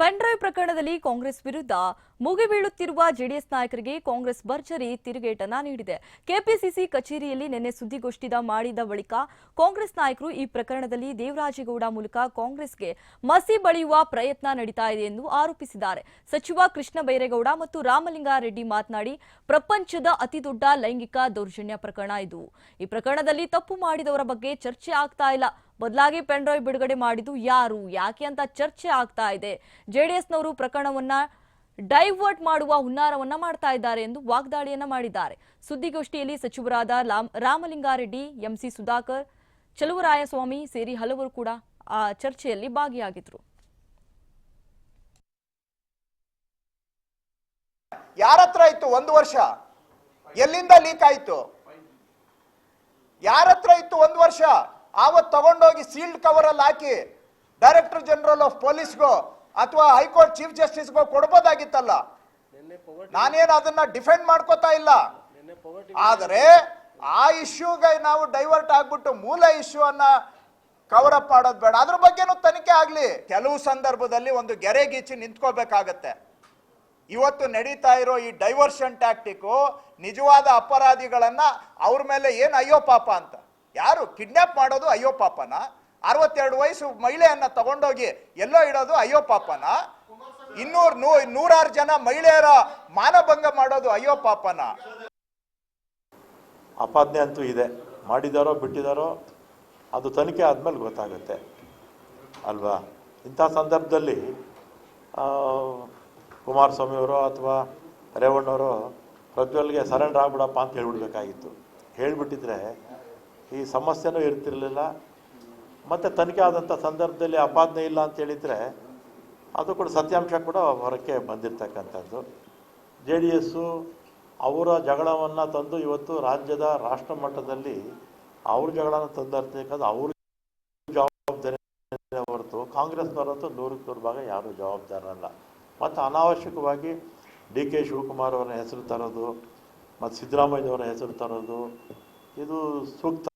Pen drive ಪ್ರಕರಣದಲ್ಲಿ ಕಾಂಗ್ರೆಸ್ ವಿರುದ್ಧ ಮುಗಿಬೀಳುತ್ತಿರುವ JDS ನಾಯಕರಿಗೆ ಕಾಂಗ್ರೆಸ್ ಭರ್ಜರಿ ತಿರುಗೇಟನ್ನ ನೀಡಿದೆ. ಕೆಪಿಸಿಸಿ ಕಚೇರಿಯಲ್ಲಿ ನಿನ್ನೆ ಸುದ್ದಿಗೋಷ್ಠಿದ ಮಾಡಿದ ಬಳಿಕ ಕಾಂಗ್ರೆಸ್ ನಾಯಕರು ಈ ಪ್ರಕರಣದಲ್ಲಿ ದೇವರಾಜೇಗೌಡ ಮೂಲಕ ಕಾಂಗ್ರೆಸ್ಗೆ ಮಸಿ ಬಳಿಯುವ ಪ್ರಯತ್ನ ನಡೀತಾ ಇದೆ ಎಂದು ಆರೋಪಿಸಿದ್ದಾರೆ. ಸಚಿವ ಕೃಷ್ಣ ಬೈರೇಗೌಡ ಮತ್ತು ರಾಮಲಿಂಗಾರೆಡ್ಡಿ ಮಾತನಾಡಿ, ಪ್ರಪಂಚದ ಅತಿದೊಡ್ಡ ಲೈಂಗಿಕ ದೌರ್ಜನ್ಯ ಪ್ರಕರಣ ಇದು. ಈ ಪ್ರಕರಣದಲ್ಲಿ ತಪ್ಪು ಮಾಡಿದವರ ಬಗ್ಗೆ ಚರ್ಚೆ ಆಗ್ತಾ ಇಲ್ಲ. ಬದಲಾಗಿ ಪೆನ್ಡ್ರೈವ್ ಬಿಡುಗಡೆ ಮಾಡಿದ್ದು ಯಾರು? ಯಾಕೆ ಅಂತ ಚರ್ಚೆ ಆಗ್ತಾ ಇದೆ. ಜೆಡಿಎಸ್ನವರು ಪ್ರಕರಣವನ್ನ ಡೈವರ್ಟ್ ಮಾಡುವ ಹುನ್ನಾರವನ್ನ ಮಾಡ್ತಾ ಇದ್ದಾರೆ ಎಂದು ವಾಗ್ದಾಳಿಯನ್ನ ಮಾಡಿದ್ದಾರೆ. ಸುದ್ದಿಗೋಷ್ಠಿಯಲ್ಲಿ ಸಚಿವರಾದ ರಾಮಲಿಂಗಾರೆಡ್ಡಿ, ಎಂಸಿ ಸುಧಾಕರ್, ಚಲುವರಾಯಸ್ವಾಮಿ ಸೇರಿ ಹಲವರು ಕೂಡ ಆ ಚರ್ಚೆಯಲ್ಲಿ ಭಾಗಿಯಾಗಿದ್ರು. ಯಾರತ್ರ ಇತ್ತು ಒಂದು ವರ್ಷ? ಎಲ್ಲಿಂದ ಲೀಕ್ ಆಯ್ತು? ಯಾರ ಹತ್ರ ಇತ್ತು ಒಂದು ವರ್ಷ? ಆವತ್ ತಗೊಂಡೋಗಿ ಸೀಲ್ಡ್ ಕವರ್ ಅಲ್ಲಿ ಹಾಕಿ ಡೈರೆಕ್ಟರ್ ಜನರಲ್ ಆಫ್ ಪೊಲೀಸ್ಗೋ ಅಥವಾ ಹೈಕೋರ್ಟ್ ಚೀಫ್ ಜಸ್ಟಿಸ್ಗೋ ಕೊಡ್ಬೋದಾಗಿತ್ತಲ್ಲ. ನಾನೇನು ಅದನ್ನ ಡಿಫೆಂಡ್ ಮಾಡ್ಕೋತಾ ಇಲ್ಲ. ಆದರೆ ಆ ಇಶ್ಯೂಗೆ ನಾವು ಡೈವರ್ಟ್ ಆಗ್ಬಿಟ್ಟು ಮೂಲ ಇಶ್ಯೂ ಅನ್ನ ಕವರ್ ಅಪ್ ಮಾಡೋದು ಬೇಡ. ಅದ್ರ ಬಗ್ಗೆನೂ ತನಿಖೆ ಆಗಲಿ. ಕೆಲವು ಸಂದರ್ಭದಲ್ಲಿ ಒಂದು ಗೆರೆ ಗೀಚಿ ನಿಂತ್ಕೋಬೇಕಾಗತ್ತೆ ಇವತ್ತು ನಡೀತಾ ಇರೋ ಈ ಡೈವರ್ಷನ್ ಟ್ಯಾಕ್ಟಿಕ್ಕು ನಿಜವಾದ ಅಪರಾಧಿಗಳನ್ನ ಅವ್ರ ಮೇಲೆ ಏನು ಅಯ್ಯೋ ಪಾಪ ಅಂತ. ಯಾರು ಕಿಡ್ನಾಪ್ ಮಾಡೋದು ಅಯ್ಯೋ ಪಾಪನ? ಅರವತ್ತೆರಡು ವಯಸ್ಸು ಮಹಿಳೆಯನ್ನ ತಗೊಂಡೋಗಿ ಎಲ್ಲೋ ಇಡೋದು ಅಯ್ಯೋ ಪಾಪನ? ಇನ್ನೂರ್ ನೂ, ನೂರಾರು ಜನ ಮಹಿಳೆಯರ ಮಾನಭಂಗ ಮಾಡೋದು ಅಯ್ಯೋ ಪಾಪನ? ಆಪಾದನೆ ಅಂತೂ ಇದೆ. ಮಾಡಿದಾರೋ, ಬಿಟ್ಟಿದಾರೋ, ಅದು ತನಿಖೆ ಆದಮೇಲೆ ಗೊತ್ತಾಗುತ್ತೆ. ಅಲ್ವಾ? ಇಂಥ ಸಂದರ್ಭದಲ್ಲಿ ಕುಮಾರಸ್ವಾಮಿಯವರು ಅಥವಾ ರೇವಣ್ಣವರು ಪ್ರಜ್ವಲ್ಗೆ ಸರೆಂಡರ್ ಆಗ್ಬಿಡಪ್ಪ ಅಂತ ಹೇಳ್ಬಿಡ್ಬೇಕಾಗಿತ್ತು. ಹೇಳಿಬಿಟ್ಟಿದ್ರೆ ಈ ಸಮಸ್ಯೆನೂ ಇರ್ತಿರಲಿಲ್ಲ. ಮತ್ತು ತನಿಖೆ ಆದಂಥ ಸಂದರ್ಭದಲ್ಲಿ ಆಪಾದನೆ ಇಲ್ಲ ಅಂತ ಹೇಳಿದರೆ ಅದು ಕೂಡ ಸತ್ಯಾಂಶ ಕೂಡ ಹೊರಕ್ಕೆ ಬಂದಿರತಕ್ಕಂಥದ್ದು. ಜೆ ಡಿ ಎಸ್ಸು ಅವರ ಜಗಳವನ್ನು ತಂದು ಇವತ್ತು ರಾಜ್ಯದ ರಾಷ್ಟ್ರ ಮಟ್ಟದಲ್ಲಿ ಅವ್ರ ಜಗಳನ ತಂದಿರ್ತಕ್ಕಂಥ ಅವ್ರ ಜವಾಬ್ದಾರಿ ಹೊರತು ಕಾಂಗ್ರೆಸ್ನವರಂತೂ ನೂರಕ್ಕೆ ನೂರು ಭಾಗ ಯಾರೂ ಜವಾಬ್ದಾರರಲ್ಲ. ಮತ್ತು ಅನಾವಶ್ಯಕವಾಗಿ ಡಿ ಕೆ ಶಿವಕುಮಾರ್ ಅವರ ಹೆಸರು ತರೋದು, ಮತ್ತು ಸಿದ್ದರಾಮಯ್ಯನವರ ಹೆಸರು ತರೋದು, ಇದು ಸೂಕ್ತ